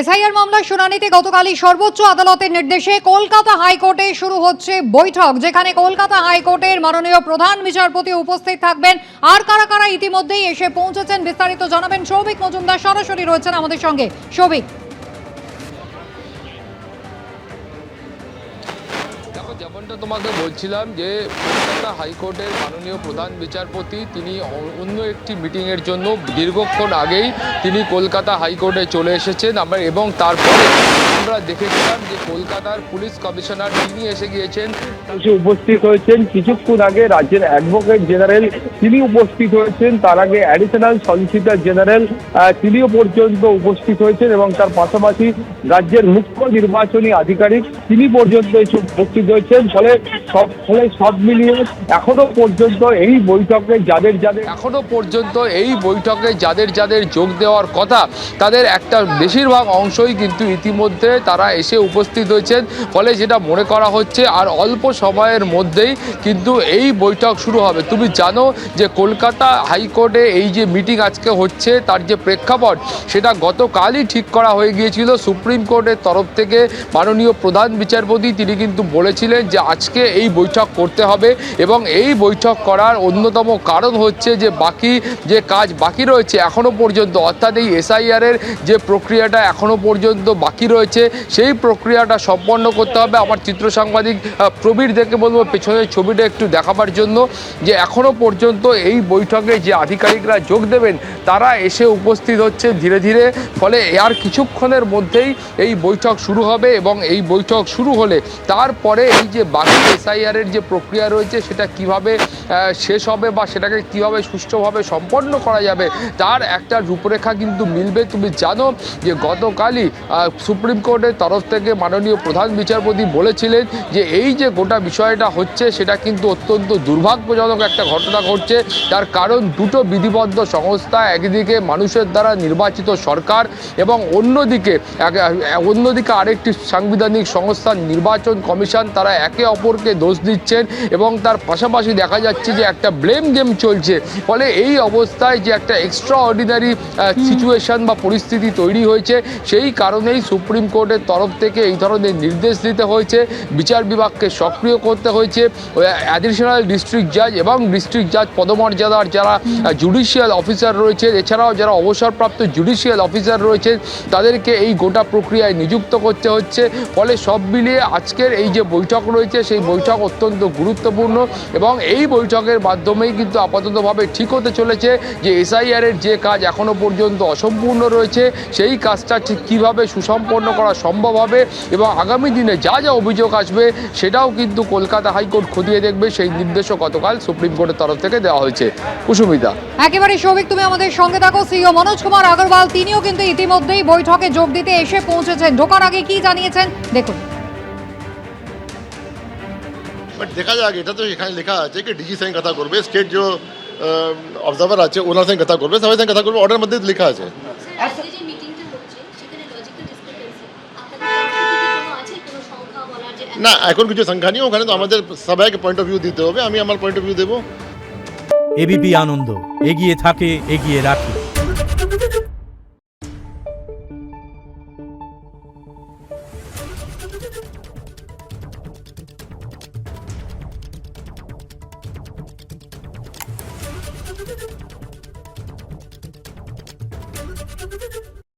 SIR মামলার শুনানিতে গতকালই সর্বোচ্চ আদালতের নির্দেশে কলকাতা হাইকোর্টে শুরু হচ্ছে বৈঠক, যেখানে কলকাতা হাইকোর্টের মাননীয় প্রধান বিচারপতি উপস্থিত থাকবেন। আর কারা কারা ইতিমধ্যেই এসে পৌঁছেছেন বিস্তারিত জানাবেন সৌভিক মজুমদার। সরাসরি রয়েছেন আমাদের সঙ্গে। সৌভিক। যেমনটা তোমাকে বলছিলাম যে কলকাতা হাইকোর্টের মাননীয় প্রধান বিচারপতি, তিনি অন্য একটি মিটিংয়ের জন্য দীর্ঘক্ষণ আগেই তিনি কলকাতা হাইকোর্টে চলে এসেছেন। আমরা এবং তারপরে আমরা দেখেছিলাম যে কলকাতার পুলিশ কমিশনার তিনি এসে গিয়েছেন। উপস্থিত হয়েছেন। কিছুক্ষণ আগে রাজ্যের অ্যাডভোকেট জেনারেল তিনি উপস্থিত হয়েছেন। তার আগে অ্যাডিশনাল সলিসিটর জেনারেল তিনিও পর্যন্ত উপস্থিত হয়েছেন এবং তার পাশাপাশি রাজ্যের মুখ্য নির্বাচনী আধিকারিক তিনি পর্যন্ত এসে উপস্থিত হয়েছেন। ফলে সব ফলে সব মিলিয়ে এখনও পর্যন্ত এই বৈঠকে যাদের যাদের এখনও পর্যন্ত এই বৈঠকে যাদের যাদের যোগ দেওয়ার কথা, তাদের একটা বেশিরভাগ অংশই কিন্তু ইতিমধ্যে তারা এসে উপস্থিত হয়েছেন। ফলে যেটা মনে করা হচ্ছে, আর অল্প সময়ের মধ্যেই কিন্তু এই বৈঠক শুরু হবে। তুমি জানো যে কলকাতা হাইকোর্টে এই যে মিটিং আজকে হচ্ছে, তার যে প্রেক্ষাপট, সেটা গতকালই ঠিক করা হয়ে গিয়েছিল। সুপ্রিম কোর্টের তরফ থেকে মাননীয় প্রধান বিচারপতি তিনি কিন্তু বলেছিলেন যে আজকে এই বৈঠক করতে হবে এবং এই বৈঠক করার অন্যতম কারণ হচ্ছে যে বাকি যে কাজ বাকি রয়েছে এখনও পর্যন্ত, অর্থাৎ এই এসআইআরের যে প্রক্রিয়াটা এখনও পর্যন্ত বাকি রয়েছে, সেই প্রক্রিয়াটা সম্পন্ন করতে হবে। আমার চিত্র সাংবাদিক প্রবীর দেখে বলব, পেছনের ছবিটা একটু দেখাবার জন্য যে এখনও পর্যন্ত এই বৈঠকে যে আধিকারিকরা যোগ দেবেন, তারা এসে উপস্থিত হচ্ছে ধীরে ধীরে, ফলে আর কিছুক্ষণের মধ্যেই এই বৈঠক শুরু হবে এবং এই বৈঠক শুরু হলে তারপরে এই যে বাকি এসআইআরের যে প্রক্রিয়া রয়েছে, সেটা কীভাবে শেষ হবে বা সেটাকে কীভাবে সুষ্ঠুভাবে সম্পন্ন করা যাবে, তার একটা রূপরেখা কিন্তু মিলবে। তুমি জানো যে গতকালই সুপ্রিম কোর্টের তরফ থেকে মাননীয় প্রধান বিচারপতি বলেছিলেন যে এই যে গোটা বিষয়টা হচ্ছে, সেটা কিন্তু অত্যন্ত দুর্ভাগ্যজনক একটা ঘটনা ঘটছে। তার কারণ দুটো বিধিবদ্ধ সংস্থা, একদিকে মানুষের দ্বারা নির্বাচিত সরকার এবং অন্যদিকে অন্যদিকে আরেকটি সাংবিধানিক সংস্থা নির্বাচন কমিশন, তারা একে অপরকে দোষ দিচ্ছেন এবং তার পাশাপাশি দেখা যাচ্ছে যে একটা ব্লেম গেম চলছে। ফলে এই অবস্থায় যে একটা এক্সট্রা অর্ডিনারি সিচুয়েশন বা পরিস্থিতি তৈরি হয়েছে সেই কারণেই সুপ্রিম কোর্টের তরফ থেকে এই ধরনের নির্দেশ দিতে হয়েছে। বিচার বিভাগকে সক্রিয় করতে হয়েছে। অ্যাডিশনাল ডিস্ট্রিক্ট জাজ এবং ডিস্ট্রিক্ট জাজ পদমর্যাদার যারা জুডিশিয়াল অফিসার রয়েছে এছাড়াও যারা অবসরপ্রাপ্ত জুডিশিয়াল অফিসার রয়েছেন তাদেরকে এই গোটা প্রক্রিয়ায় নিযুক্ত করতে হচ্ছে। ফলে সব মিলিয়ে আজকের এই যে বৈঠক রয়েছে সেই বৈঠক অত্যন্ত গুরুত্বপূর্ণ এবং এই বৈঠকের মাধ্যমেই কিন্তু আপাততভাবে ঠিক হতে চলেছে যে এসআইআরের যে কাজ এখনও পর্যন্ত অসম্পূর্ণ রয়েছে, সেই কাজটা ঠিক কীভাবে সুসম্পন্ন করা সম্ভব হবে এবং আগামী দিনে যা যা অভিযোগ আসবে সেটাও কিন্তু কলকাতা হাইকোর্ট খতিয়ে দেখবে, সেই নির্দেশও গতকাল সুপ্রিম কোর্টের তরফ থেকে দেওয়া হয়েছে। কুসুমিতা। একেবারে সৌভিক, তুমি আমাদের সঙ্গে থাকো সিও মনোজ কুমার আগরওয়াল, তিনিও কিন্তু ইতিমধ্যেই বৈঠকে যোগ দিতে এসে পৌঁছেছেন। ঢোকার আগে কি জানিয়েছেন? দেখুন। বাট দেখা যাক এটা তো এখানে লেখা আছে কি ডিজির সঙ্গে কথা করবে স্টেট যে অবজার্ভার আছে ওনার সঙ্গে কথা করবে সবাই সঙ্গে কথা করবে অর্ডার মধ্যে লেখা আছে না এখন কিছু সংখ্যা নেই ওখানে তো আমাদের সবাইকে পয়েন্ট অফ ভিউ দিতে হবে আমি আমার পয়েন্ট অফ ভিউ দেবো এবিপি আনন্দ এগিয়ে থাকে এগিয়ে রাখে